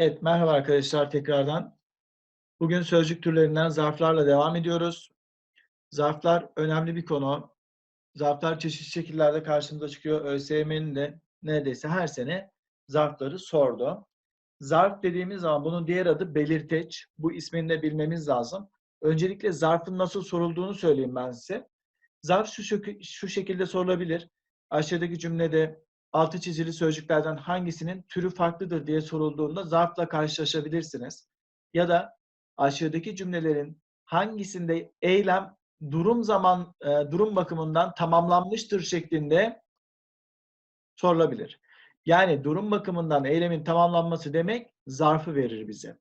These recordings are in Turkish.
Evet, merhaba arkadaşlar tekrardan. Bugün sözcük türlerinden zarflarla devam ediyoruz. Zarflar önemli bir konu. Zarflar çeşitli şekillerde karşımıza çıkıyor. ÖSYM'nin de neredeyse her sene zarfları sordu. Zarf dediğimiz zaman bunun diğer adı belirteç. Bu ismini de bilmemiz lazım. Öncelikle zarfın nasıl sorulduğunu söyleyeyim ben size. Zarf şu, şu şekilde sorulabilir. Aşağıdaki cümlede altı çizili sözcüklerden hangisinin türü farklıdır diye sorulduğunda zarfla karşılaşabilirsiniz. Ya da aşağıdaki cümlelerin hangisinde eylem durum zaman e, durum bakımından tamamlanmıştır şeklinde sorulabilir. Yani durum bakımından eylemin tamamlanması demek zarfı verir bize.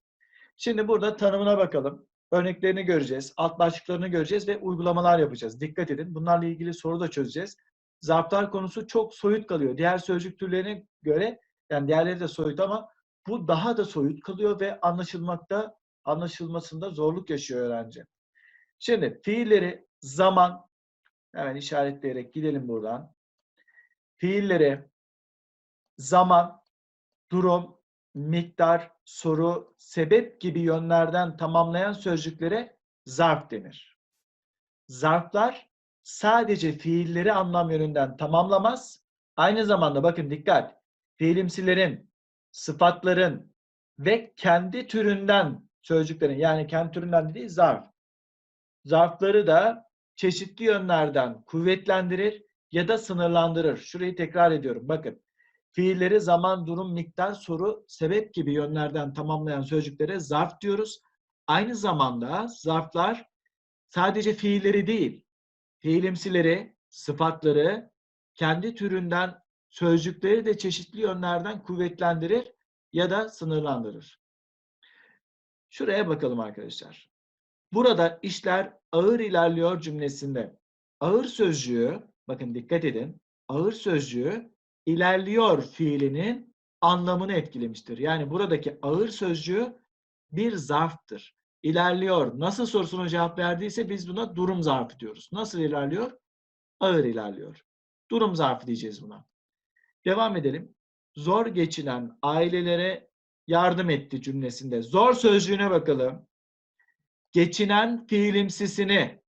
Şimdi burada tanımına bakalım. Örneklerini göreceğiz, alt başlıklarını göreceğiz ve uygulamalar yapacağız. Dikkat edin. Bunlarla ilgili soru da çözeceğiz. Zarflar konusu çok soyut kalıyor. Diğer sözcük türlerine göre yani diğerleri de soyut ama bu daha da soyut kalıyor ve anlaşılmakta anlaşılmasında zorluk yaşıyor öğrenci. Şimdi fiilleri zaman hemen işaretleyerek gidelim buradan. Fiilleri zaman, durum, miktar, soru, sebep gibi yönlerden tamamlayan sözcüklere zarf denir. Zarflar sadece fiilleri anlam yönünden tamamlamaz. Aynı zamanda bakın dikkat. Fiilimsilerin, sıfatların ve kendi türünden sözcüklerin yani kendi türünden dediği zarf. Zarfları da çeşitli yönlerden kuvvetlendirir ya da sınırlandırır. Şurayı tekrar ediyorum. Bakın. Fiilleri zaman, durum, miktar, soru, sebep gibi yönlerden tamamlayan sözcüklere zarf diyoruz. Aynı zamanda zarflar sadece fiilleri değil, fiilimsileri, sıfatları, kendi türünden sözcükleri de çeşitli yönlerden kuvvetlendirir ya da sınırlandırır. Şuraya bakalım arkadaşlar. Burada işler ağır ilerliyor cümlesinde. Ağır sözcüğü, bakın dikkat edin, ağır sözcüğü ilerliyor fiilinin anlamını etkilemiştir. Yani buradaki ağır sözcüğü bir zarftır. İlerliyor. Nasıl sorusuna cevap verdiyse biz buna durum zarfı diyoruz. Nasıl ilerliyor? Ağır ilerliyor. Durum zarfı diyeceğiz buna. Devam edelim. Zor geçinen ailelere yardım etti cümlesinde. Zor sözcüğüne bakalım. Geçinen fiilimsisini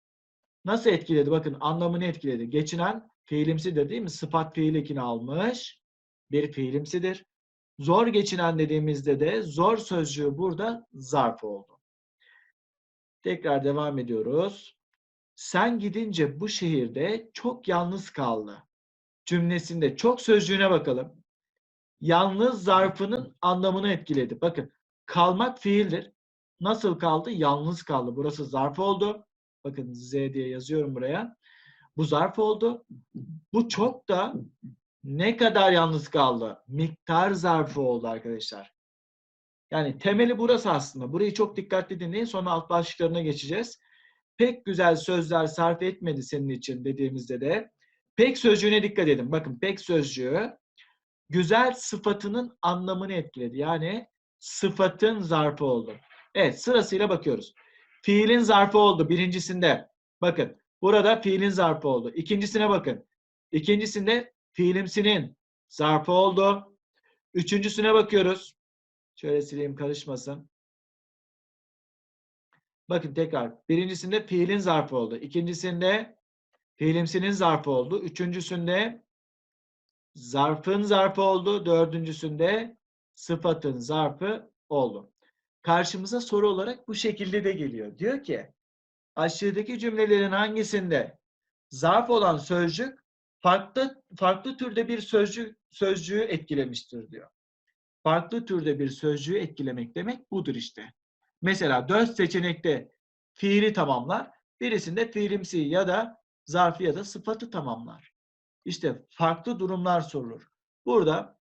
nasıl etkiledi? Bakın anlamını etkiledi. Geçinen fiilimsidir değil mi? Sıfat fiil ekini almış. Bir fiilimsidir. Zor geçinen dediğimizde de zor sözcüğü burada zarf oldu. Tekrar devam ediyoruz. Sen gidince bu şehirde çok yalnız kaldı. Cümlesinde çok sözcüğüne bakalım. Yalnız zarfının anlamını etkiledi. Bakın kalmak fiildir. Nasıl kaldı? Yalnız kaldı. Burası zarf oldu. Bakın Z diye yazıyorum buraya. Bu zarf oldu. Bu çok da ne kadar yalnız kaldı? Miktar zarfı oldu arkadaşlar. Yani temeli burası aslında. Burayı çok dikkatli dinleyin. Sonra alt başlıklarına geçeceğiz. Pek güzel sözler sarf etmedi senin için dediğimizde de pek sözcüğüne dikkat edin. Bakın pek sözcüğü güzel sıfatının anlamını etkiledi. Yani sıfatın zarfı oldu. Evet sırasıyla bakıyoruz. Fiilin zarfı oldu birincisinde. Bakın burada fiilin zarfı oldu. İkincisine bakın. İkincisinde fiilimsinin zarfı oldu. Üçüncüsüne bakıyoruz. Şöyle sileyim karışmasın. Bakın tekrar. Birincisinde fiilin zarfı oldu. İkincisinde fiilimsinin zarfı oldu. Üçüncüsünde zarfın zarfı oldu. Dördüncüsünde sıfatın zarfı oldu. Karşımıza soru olarak bu şekilde de geliyor. Diyor ki aşağıdaki cümlelerin hangisinde zarf olan sözcük farklı farklı türde bir sözcük sözcüğü etkilemiştir diyor. Farklı türde bir sözcüğü etkilemek demek budur işte. Mesela dört seçenekte fiili tamamlar, birisinde fiilimsi ya da zarfı ya da sıfatı tamamlar. İşte farklı durumlar sorulur. Burada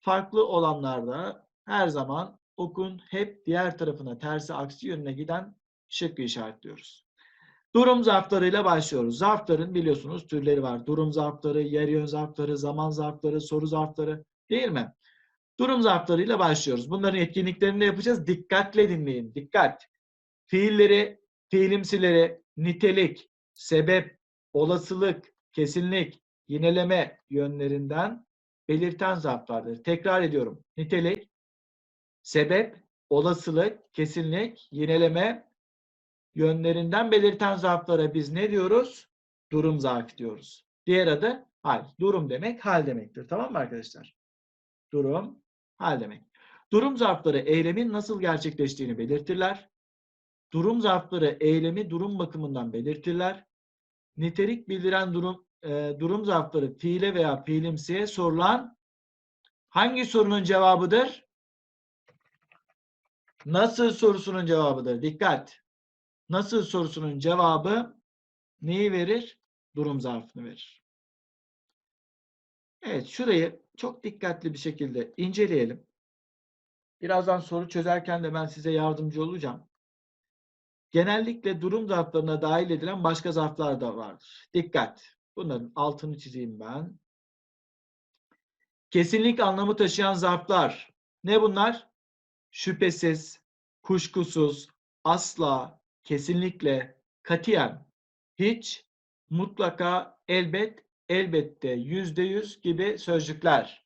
farklı olanlarda her zaman okun hep diğer tarafına tersi aksi yönüne giden şıkkı işaretliyoruz. Durum zarflarıyla başlıyoruz. Zarfların biliyorsunuz türleri var. Durum zarfları, yer yön zarfları, zaman zarfları, soru zarfları değil mi? Durum zarflarıyla başlıyoruz. Bunların etkinliklerini yapacağız. Dikkatle dinleyin. Dikkat. Fiilleri, fiilimsileri, nitelik, sebep, olasılık, kesinlik, yineleme yönlerinden belirten zarflardır. Tekrar ediyorum. Nitelik, sebep, olasılık, kesinlik, yineleme yönlerinden belirten zarflara biz ne diyoruz? Durum zarfı diyoruz. Diğer adı hal. Durum demek hal demektir. Tamam mı arkadaşlar? Durum, hal demek. Durum zarfları eylemin nasıl gerçekleştiğini belirtirler. Durum zarfları eylemi durum bakımından belirtirler. Nitelik bildiren durum e, durum zarfları fiile veya fiilimsiye sorulan hangi sorunun cevabıdır? Nasıl sorusunun cevabıdır. Dikkat. Nasıl sorusunun cevabı neyi verir? Durum zarfını verir. Evet, şurayı çok dikkatli bir şekilde inceleyelim. Birazdan soru çözerken de ben size yardımcı olacağım. Genellikle durum zarflarına dahil edilen başka zarflar da vardır. Dikkat. Bunların altını çizeyim ben. Kesinlik anlamı taşıyan zarflar. Ne bunlar? Şüphesiz, kuşkusuz, asla, kesinlikle, katiyen, hiç, mutlaka, elbet, elbette, yüzde yüz gibi sözcükler.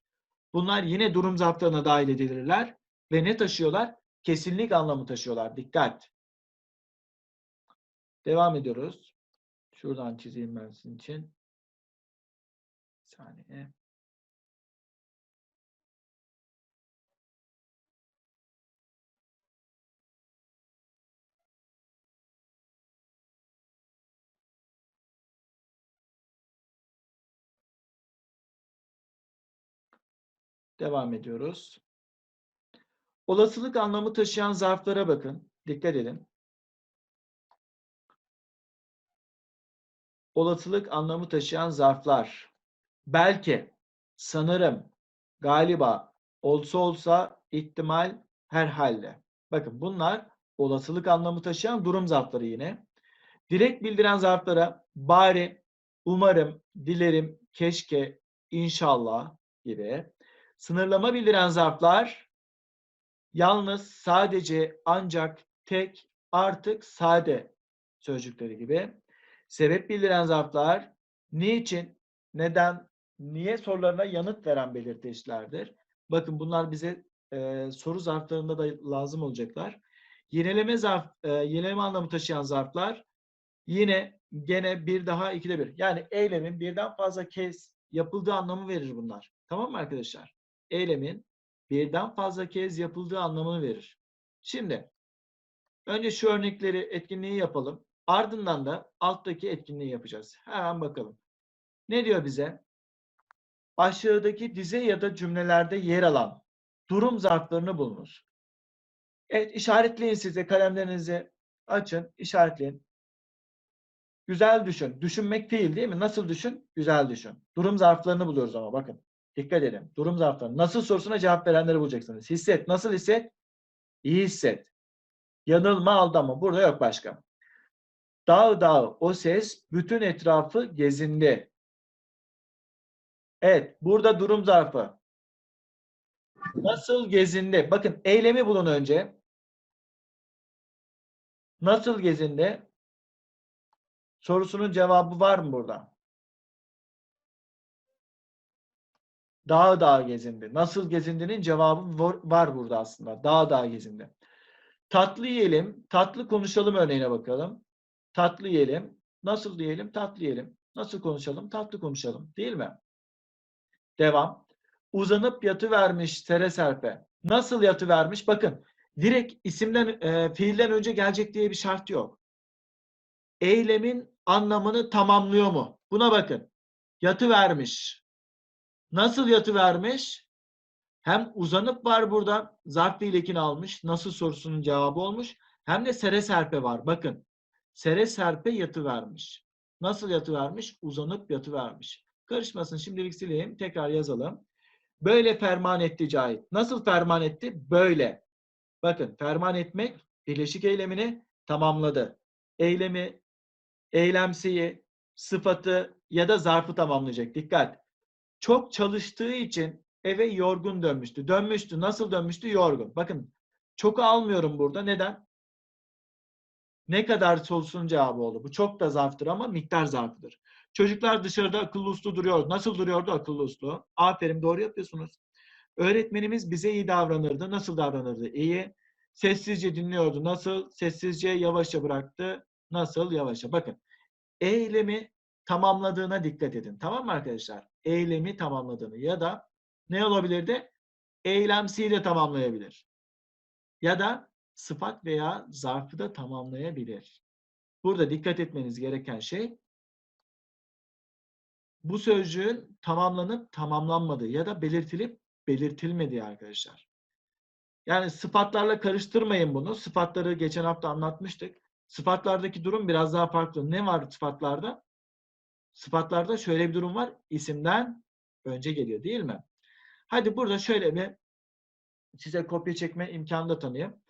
Bunlar yine durum zarflarına dahil edilirler ve ne taşıyorlar? Kesinlik anlamı taşıyorlar. Dikkat. Devam ediyoruz. Şuradan çizeyim ben sizin için. Bir saniye. Devam ediyoruz. Olasılık anlamı taşıyan zarflara bakın. Dikkat edin. Olasılık anlamı taşıyan zarflar. Belki, sanırım, galiba, olsa olsa, ihtimal, herhalde. Bakın bunlar olasılık anlamı taşıyan durum zarfları yine. Direkt bildiren zarflara bari, umarım, dilerim, keşke, inşallah gibi. Sınırlama bildiren zarflar yalnız, sadece, ancak, tek, artık, sade sözcükleri gibi. Sebep bildiren zarflar niçin, neden, niye sorularına yanıt veren belirteçlerdir. Bakın bunlar bize e, soru zarflarında da lazım olacaklar. Yenileme zarf, e, yenileme anlamı taşıyan zarflar yine gene bir daha ikide bir. Yani eylemin birden fazla kez yapıldığı anlamı verir bunlar. Tamam mı arkadaşlar? Eylemin birden fazla kez yapıldığı anlamını verir. Şimdi önce şu örnekleri etkinliği yapalım. Ardından da alttaki etkinliği yapacağız. Hemen bakalım. Ne diyor bize? Aşağıdaki dize ya da cümlelerde yer alan durum zarflarını bulunuz. Evet işaretleyin size kalemlerinizi açın, işaretleyin. Güzel düşün. Düşünmek fiil değil mi? Nasıl düşün? Güzel düşün. Durum zarflarını buluyoruz ama bakın. Dikkat edin. Durum zarfları. Nasıl sorusuna cevap verenleri bulacaksınız. Hisset. Nasıl hisset? İyi hisset. Yanılma, aldanma. Burada yok başka. Dağ dağ o ses bütün etrafı gezindi. Evet. Burada durum zarfı. Nasıl gezindi? Bakın eylemi bulun önce. Nasıl gezindi? Sorusunun cevabı var mı burada? Dağ dağ gezindi. Nasıl gezindinin cevabı var burada aslında. Dağ dağ gezindi. Tatlı yiyelim, tatlı konuşalım örneğine bakalım. Tatlı yiyelim. Nasıl diyelim? Tatlı yiyelim. Nasıl konuşalım? Tatlı konuşalım. Değil mi? Devam. Uzanıp yatı vermiş sere serpe. Nasıl yatı vermiş? Bakın direkt isimden, e, fiilden önce gelecek diye bir şart yok. Eylemin anlamını tamamlıyor mu? Buna bakın. Yatı vermiş. Nasıl yatı vermiş? Hem uzanıp var burada zarf fiil almış. Nasıl sorusunun cevabı olmuş. Hem de sere serpe var. Bakın. Sere serpe yatı vermiş. Nasıl yatı vermiş? Uzanıp yatı vermiş. Karışmasın şimdilik sileyim. Tekrar yazalım. Böyle ferman etti Cahit. Nasıl ferman etti? Böyle. Bakın ferman etmek birleşik eylemini tamamladı. Eylemi, eylemsiyi, sıfatı ya da zarfı tamamlayacak. Dikkat. Çok çalıştığı için eve yorgun dönmüştü. Dönmüştü. Nasıl dönmüştü? Yorgun. Bakın çok almıyorum burada. Neden? Ne kadar sorusunun cevabı oldu. Bu çok da zarftır ama miktar zarfıdır. Çocuklar dışarıda akıllı uslu duruyor. Nasıl duruyordu akıllı uslu? Aferin doğru yapıyorsunuz. Öğretmenimiz bize iyi davranırdı. Nasıl davranırdı? İyi. Sessizce dinliyordu. Nasıl? Sessizce yavaşça bıraktı. Nasıl? Yavaşça. Bakın. Eylemi tamamladığına dikkat edin. Tamam mı arkadaşlar? Eylemi tamamladığını ya da ne olabilirdi? Eylemsiyle tamamlayabilir. Ya da sıfat veya zarfı da tamamlayabilir. Burada dikkat etmeniz gereken şey bu sözcüğün tamamlanıp tamamlanmadığı ya da belirtilip belirtilmediği arkadaşlar. Yani sıfatlarla karıştırmayın bunu. Sıfatları geçen hafta anlatmıştık. Sıfatlardaki durum biraz daha farklı. Ne var sıfatlarda? Sıfatlarda şöyle bir durum var. İsimden önce geliyor değil mi? Hadi burada şöyle bir size kopya çekme imkanı da tanıyayım.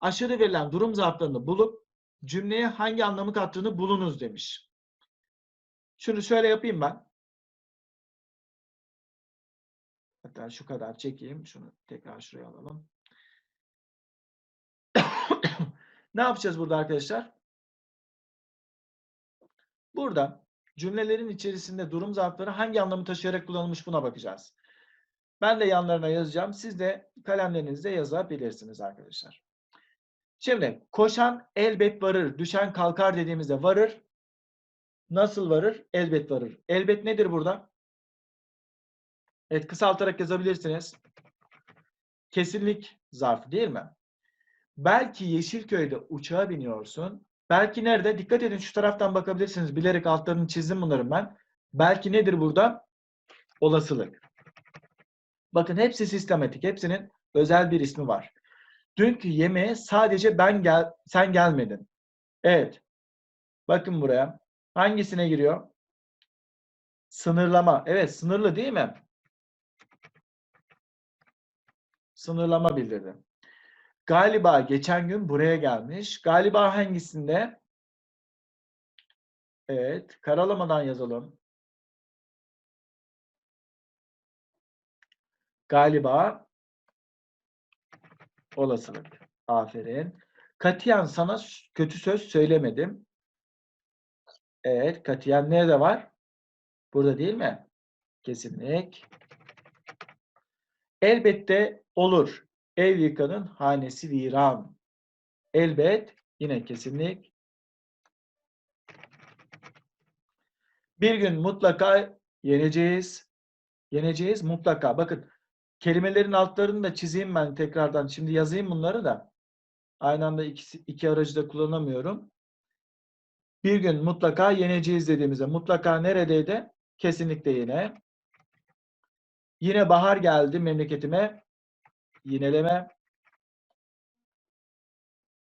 Aşırı verilen durum zarflarını bulup cümleye hangi anlamı kattığını bulunuz demiş. Şunu şöyle yapayım ben. Hatta şu kadar çekeyim. Şunu tekrar şuraya alalım. ne yapacağız burada arkadaşlar? Burada cümlelerin içerisinde durum zarfları hangi anlamı taşıyarak kullanılmış buna bakacağız. Ben de yanlarına yazacağım. Siz de kalemlerinizde yazabilirsiniz arkadaşlar. Şimdi koşan elbet varır, düşen kalkar dediğimizde varır. Nasıl varır? Elbet varır. Elbet nedir burada? Evet kısaltarak yazabilirsiniz. Kesinlik zarfı değil mi? Belki Yeşilköy'de uçağa biniyorsun. Belki nerede? Dikkat edin şu taraftan bakabilirsiniz. Bilerek altlarını çizdim bunların ben. Belki nedir burada? Olasılık. Bakın hepsi sistematik. Hepsinin özel bir ismi var. Dünkü yemeğe sadece ben gel sen gelmedin. Evet. Bakın buraya. Hangisine giriyor? Sınırlama. Evet, sınırlı değil mi? Sınırlama bildirdi. Galiba geçen gün buraya gelmiş. Galiba hangisinde? Evet, karalamadan yazalım. Galiba olasılık. Aferin. Katiyen sana kötü söz söylemedim. Evet, katiyen nerede var? Burada değil mi? Kesinlik. Elbette olur. Ev yıkanın hanesi viran. Elbet yine kesinlik. Bir gün mutlaka yeneceğiz. Yeneceğiz mutlaka. Bakın kelimelerin altlarını da çizeyim ben tekrardan. Şimdi yazayım bunları da. Aynı anda iki, iki aracı da kullanamıyorum. Bir gün mutlaka yeneceğiz dediğimizde mutlaka neredeydi? Kesinlikle yine. Yine bahar geldi memleketime. Yineleme.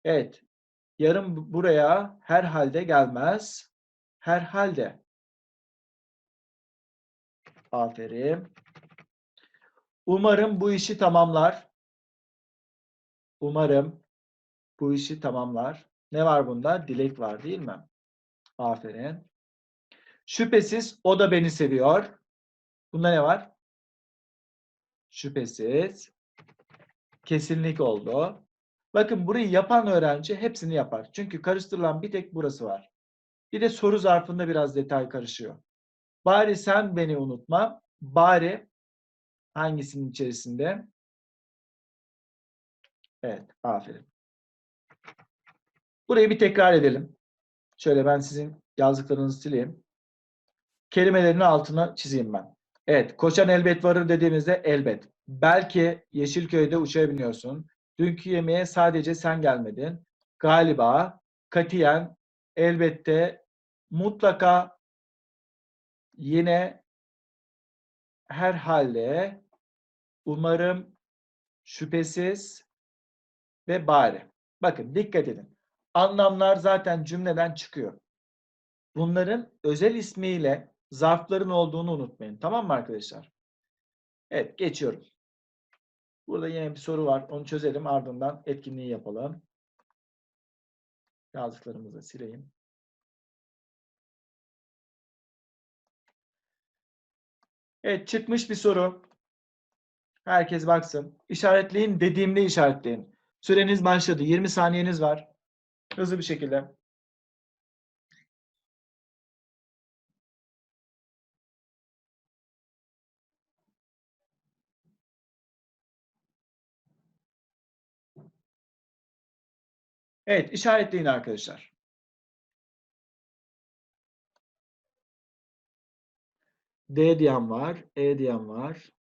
Evet. Yarın buraya herhalde gelmez. Herhalde. Aferin. Umarım bu işi tamamlar. Umarım bu işi tamamlar. Ne var bunda? Dilek var değil mi? Aferin. Şüphesiz o da beni seviyor. Bunda ne var? Şüphesiz. Kesinlik oldu. Bakın burayı yapan öğrenci hepsini yapar. Çünkü karıştırılan bir tek burası var. Bir de soru zarfında biraz detay karışıyor. Bari sen beni unutma. Bari hangisinin içerisinde? Evet, aferin. Burayı bir tekrar edelim. Şöyle ben sizin yazdıklarınızı sileyim. Kelimelerin altına çizeyim ben. Evet, koşan elbet varır dediğimizde elbet. Belki Yeşilköy'de uçağa biniyorsun. Dünkü yemeğe sadece sen gelmedin. Galiba, katiyen, elbette, mutlaka, yine, herhalde, umarım, şüphesiz ve bari. Bakın dikkat edin. Anlamlar zaten cümleden çıkıyor. Bunların özel ismiyle zarfların olduğunu unutmayın. Tamam mı arkadaşlar? Evet geçiyorum. Burada yine bir soru var. Onu çözelim. Ardından etkinliği yapalım. Yazdıklarımızı sileyim. Evet çıkmış bir soru. Herkes baksın. İşaretleyin dediğimde işaretleyin. Süreniz başladı. 20 saniyeniz var. Hızlı bir şekilde. Evet, işaretleyin arkadaşlar. D diyen var, E diyen var.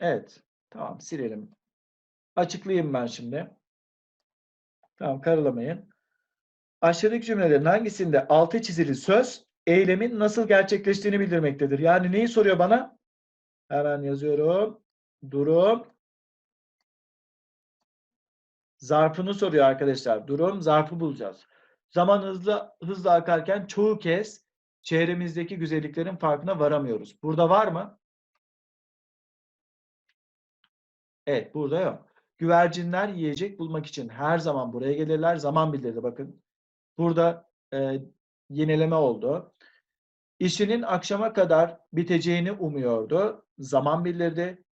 Evet. Tamam silelim. Açıklayayım ben şimdi. Tamam karalamayın. Aşağıdaki cümlelerin hangisinde altı çizili söz eylemin nasıl gerçekleştiğini bildirmektedir? Yani neyi soruyor bana? Hemen yazıyorum. Durum zarfını soruyor arkadaşlar. Durum zarfı bulacağız. Zaman hızlı hızlı akarken çoğu kez çevremizdeki güzelliklerin farkına varamıyoruz. Burada var mı? Evet, burada yok. Güvercinler yiyecek bulmak için her zaman buraya gelirler. Zaman bildirdi bakın. Burada e, yenileme oldu. İşinin akşama kadar biteceğini umuyordu. Zaman bildirdi.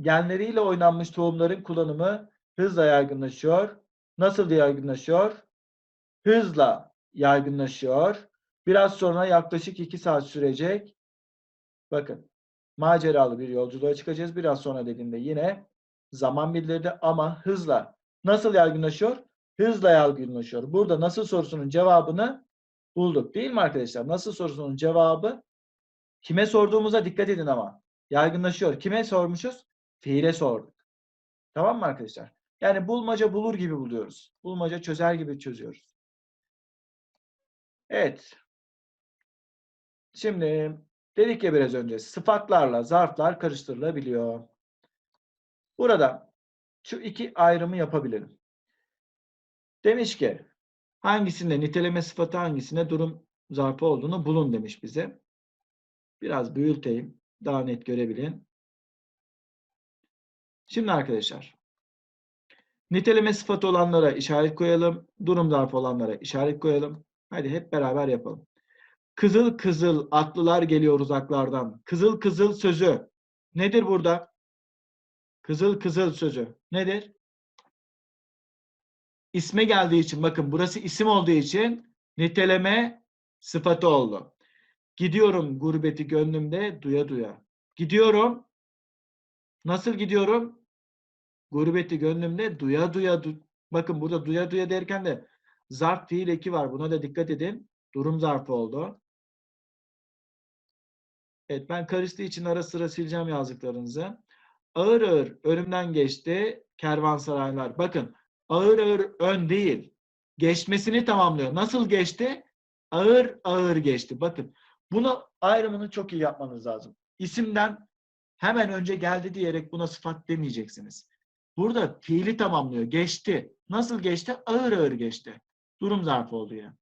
Genleriyle oynanmış tohumların kullanımı hızla yaygınlaşıyor. Nasıl yaygınlaşıyor? Hızla yaygınlaşıyor. Biraz sonra yaklaşık 2 saat sürecek. Bakın maceralı bir yolculuğa çıkacağız. Biraz sonra dediğimde yine zaman bildirdi ama hızla. Nasıl yaygınlaşıyor? Hızla yaygınlaşıyor. Burada nasıl sorusunun cevabını bulduk. Değil mi arkadaşlar? Nasıl sorusunun cevabı kime sorduğumuza dikkat edin ama. Yaygınlaşıyor. Kime sormuşuz? Fiile sorduk. Tamam mı arkadaşlar? Yani bulmaca bulur gibi buluyoruz. Bulmaca çözer gibi çözüyoruz. Evet. Şimdi dedik ya biraz önce sıfatlarla zarflar karıştırılabiliyor. Burada şu iki ayrımı yapabilirim. Demiş ki hangisinde niteleme sıfatı hangisinde durum zarfı olduğunu bulun demiş bize. Biraz büyüteyim. Daha net görebilin. Şimdi arkadaşlar niteleme sıfatı olanlara işaret koyalım. Durum zarfı olanlara işaret koyalım. Hadi hep beraber yapalım. Kızıl kızıl atlılar geliyor uzaklardan. Kızıl kızıl sözü nedir burada? Kızıl kızıl sözü nedir? İsme geldiği için bakın burası isim olduğu için niteleme sıfatı oldu. Gidiyorum gurbeti gönlümde duya duya. Gidiyorum. Nasıl gidiyorum? Gurbeti gönlümde duya duya. Du bakın burada duya duya derken de zarf fiil eki var. Buna da dikkat edin. Durum zarfı oldu. Evet ben karıştığı için ara sıra sileceğim yazdıklarınızı. Ağır ağır önümden geçti kervansaraylar. Bakın ağır ağır ön değil. Geçmesini tamamlıyor. Nasıl geçti? Ağır ağır geçti. Bakın bunu ayrımını çok iyi yapmanız lazım. İsimden hemen önce geldi diyerek buna sıfat demeyeceksiniz. Burada fiili tamamlıyor. Geçti. Nasıl geçti? Ağır ağır geçti. Durum zarfı oldu yani.